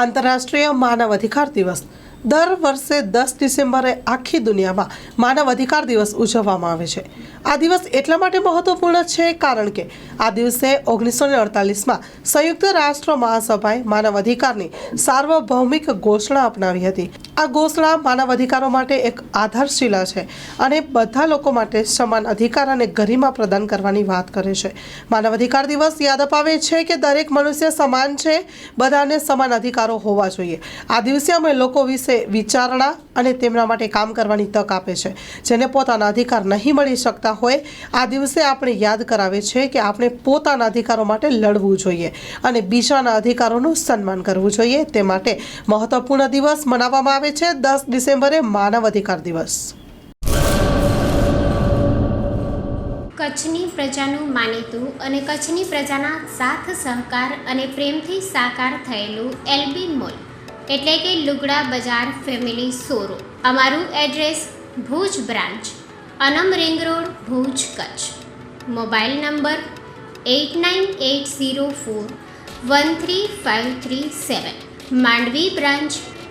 આંતરરાષ્ટ્રીય માનવ અધિકાર દિવસ. દર વર્ષે દસ ડિસેમ્બરે આખી દુનિયામાં માનવ અધિકાર દિવસ ઉજવવામાં આવે છે. આ દિવસ એટલા માટે મહત્વપૂર્ણ છે કારણ કે આ દિવસે ઓગણીસો ને અડતાલીસમાં સંયુક્ત રાષ્ટ્ર મહાસભાએ માનવ અધિકારની સાર્વભૌમિક ઘોષણા અપનાવી હતી. આ ઘોષણા માનવ અધિકારો માટે એક આધારશિલા છે અને બધા લોકો માટે સમાન અધિકાર અને ગરિમા પ્રદાન કરવાની વાત કરે છે. માનવ અધિકાર દિવસ યાદ અપાવે છે કે દરેક મનુષ્ય સમાન છે, બધાને સમાન અધિકારો હોવા જોઈએ. આ દિવસે અમે લોકો વિશે વિચારણા અને તેમના માટે કામ કરવાની તક આપે છે. જેને પોતાના અધિકાર નહીં મળી શકતા હોય, આ દિવસે આપણે યાદ કરાવે છે કે આપણે પોતાના અધિકારો માટે લડવું જોઈએ અને બીજાના અધિકારોનું સન્માન કરવું જોઈએ. તે માટે મહત્વપૂર્ણ દિવસ મનાવવામાં આવે છે દસ ડિસેમ્બરે માનવ અધિકાર દિવસ. કચ્છની પ્રજાનું માનીતું અને કચ્છની પ્રજાના સાથ, સહકાર અને પ્રેમથી સાકાર થયેલું એલબી મોલ, એટલે કે લુગડા બજાર ફેમિલી સોરો અમારું address Bhuj branch, Anam ring road, Bhuj, Kutch. Mobile number eight nine eight zero four one three five three seven. Mandvi branch